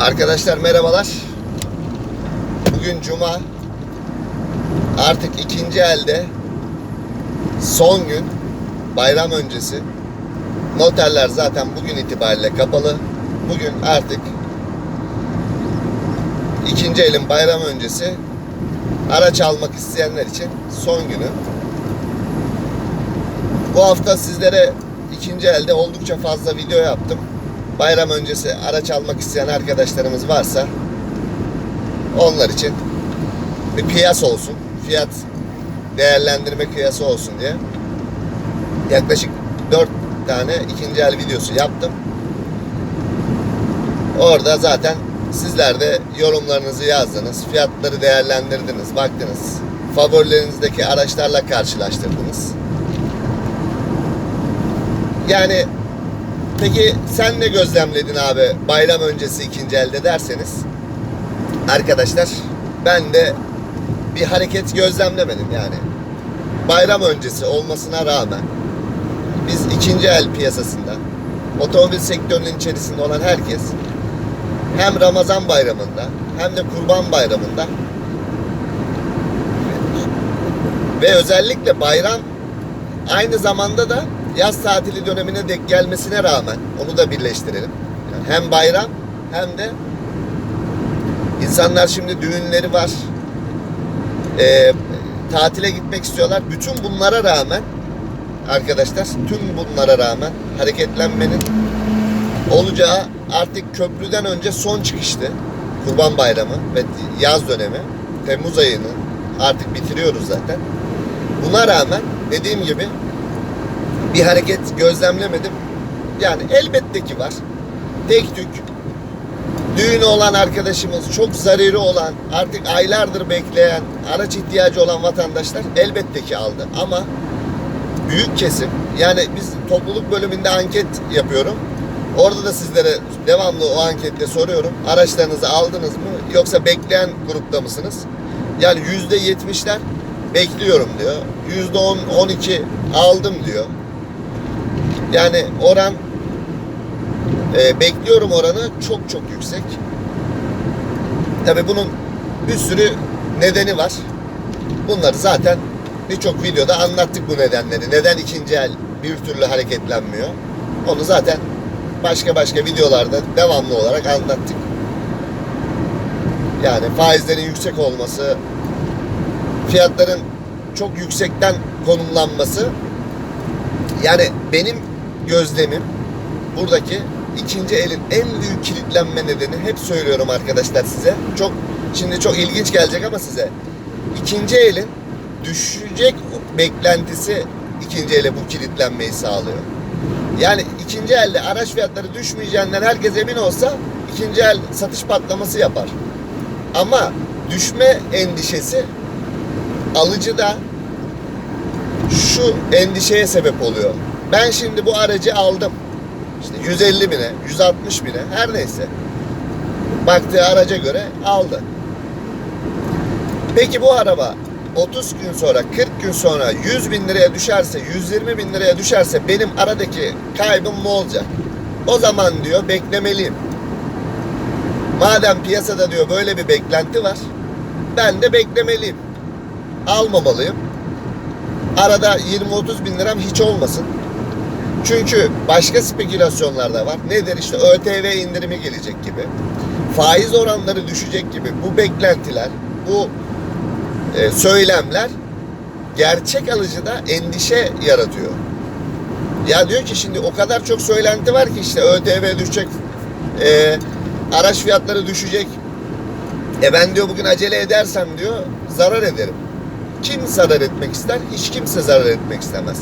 Arkadaşlar merhabalar. Bugün cuma. Artık ikinci elde son gün bayram öncesi. Noterler zaten bugün itibariyle kapalı. Bugün artık ikinci elin bayram öncesi araç almak isteyenler için son günü. Bu hafta sizlere ikinci elde oldukça fazla video yaptım. Bayram öncesi araç almak isteyen arkadaşlarımız varsa onlar için bir kıyas olsun. Fiyat değerlendirme kıyası olsun diye yaklaşık 4 tane ikinci el videosu yaptım. Orada zaten sizler de yorumlarınızı yazdınız, fiyatları değerlendirdiniz, baktınız. Favorilerinizdeki araçlarla karşılaştırdınız. Yani peki sen ne gözlemledin abi bayram öncesi ikinci elde derseniz arkadaşlar ben de bir hareket gözlemlemedim yani. Bayram öncesi olmasına rağmen biz ikinci el piyasasında otomobil sektörünün içerisinde olan herkes hem Ramazan bayramında hem de Kurban bayramında ve özellikle bayram aynı zamanda da yaz tatili dönemine denk gelmesine rağmen onu da birleştirelim. Yani hem bayram hem de insanlar şimdi düğünleri var. Ee, tatile gitmek istiyorlar. Bütün bunlara rağmen arkadaşlar tüm bunlara rağmen hareketlenmenin olacağı artık köprüden önce son çıkıştı. Kurban Bayramı ve yaz dönemi. Temmuz ayını artık bitiriyoruz zaten. Buna rağmen dediğim gibi bir hareket gözlemlemedim. Yani elbette ki var. Tek tük düğünü olan arkadaşımız, çok zararı olan, artık aylardır bekleyen, araç ihtiyacı olan vatandaşlar elbette ki aldı. Ama büyük kesim, yani biz topluluk bölümünde anket yapıyorum. Orada da sizlere devamlı o ankette soruyorum. Araçlarınızı aldınız mı yoksa bekleyen grupta mısınız? Yani yüzde yetmişler bekliyorum diyor. Yüzde on, on iki aldım diyor. Yani oran e, bekliyorum oranı çok çok yüksek. Tabi bunun bir sürü nedeni var. Bunları zaten birçok videoda anlattık bu nedenleri. Neden ikinci el bir türlü hareketlenmiyor? Onu zaten başka başka videolarda devamlı olarak anlattık. Yani faizlerin yüksek olması, fiyatların çok yüksekten konumlanması yani benim gözlemim buradaki ikinci elin en büyük kilitlenme nedeni hep söylüyorum arkadaşlar size. Çok şimdi çok ilginç gelecek ama size. ikinci elin düşecek beklentisi ikinci ele bu kilitlenmeyi sağlıyor. Yani ikinci elde araç fiyatları düşmeyeceğinden herkes emin olsa ikinci el satış patlaması yapar. Ama düşme endişesi alıcıda şu endişeye sebep oluyor. Ben şimdi bu aracı aldım. İşte 150 bine, 160 bine her neyse. Baktığı araca göre aldı. Peki bu araba 30 gün sonra, 40 gün sonra 100 bin liraya düşerse, 120 bin liraya düşerse benim aradaki kaybım ne olacak? O zaman diyor beklemeliyim. Madem piyasada diyor böyle bir beklenti var, ben de beklemeliyim. Almamalıyım. Arada 20-30 bin liram hiç olmasın. Çünkü başka spekülasyonlar da var. Nedir işte ÖTV indirimi gelecek gibi. Faiz oranları düşecek gibi. Bu beklentiler, bu e, söylemler gerçek alıcıda endişe yaratıyor. Ya diyor ki şimdi o kadar çok söylenti var ki işte ÖTV düşecek, e, araç fiyatları düşecek. E ben diyor bugün acele edersem diyor zarar ederim. Kim zarar etmek ister? Hiç kimse zarar etmek istemez.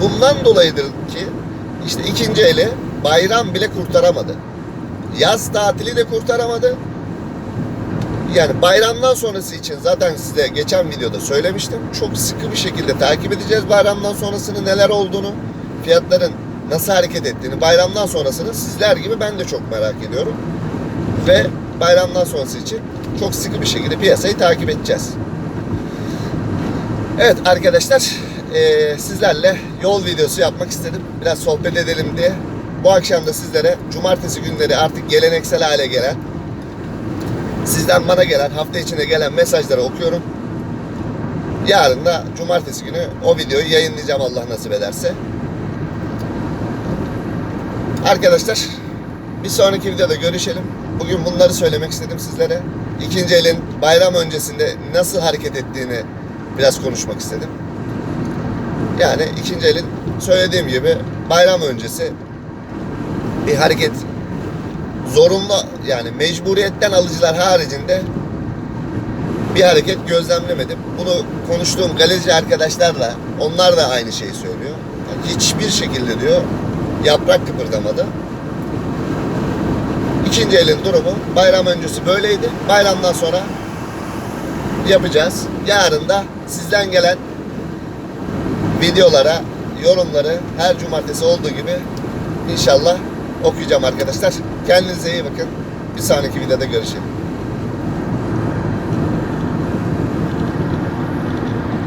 Bundan dolayıdır ki işte ikinci eli bayram bile kurtaramadı. Yaz tatili de kurtaramadı. Yani bayramdan sonrası için zaten size geçen videoda söylemiştim. Çok sıkı bir şekilde takip edeceğiz bayramdan sonrasını neler olduğunu, fiyatların nasıl hareket ettiğini, bayramdan sonrasını sizler gibi ben de çok merak ediyorum. Ve bayramdan sonrası için çok sıkı bir şekilde piyasayı takip edeceğiz. Evet arkadaşlar e, sizlerle yol videosu yapmak istedim. Biraz sohbet edelim diye. Bu akşam da sizlere cumartesi günleri artık geleneksel hale gelen Sizden bana gelen, hafta içinde gelen mesajları okuyorum. Yarın da cumartesi günü o videoyu yayınlayacağım Allah nasip ederse. Arkadaşlar bir sonraki videoda görüşelim. Bugün bunları söylemek istedim sizlere. İkinci elin bayram öncesinde nasıl hareket ettiğini biraz konuşmak istedim. Yani ikinci elin söylediğim gibi bayram öncesi bir hareket zorunlu yani mecburiyetten alıcılar haricinde bir hareket gözlemlemedim. Bunu konuştuğum galerici arkadaşlarla onlar da aynı şeyi söylüyor. Yani hiçbir şekilde diyor yaprak kıpırdamadı. İkinci elin durumu bayram öncesi böyleydi. Bayramdan sonra yapacağız. Yarın da sizden gelen videolara, yorumları her cumartesi olduğu gibi inşallah okuyacağım arkadaşlar. Kendinize iyi bakın. Bir sonraki videoda görüşelim.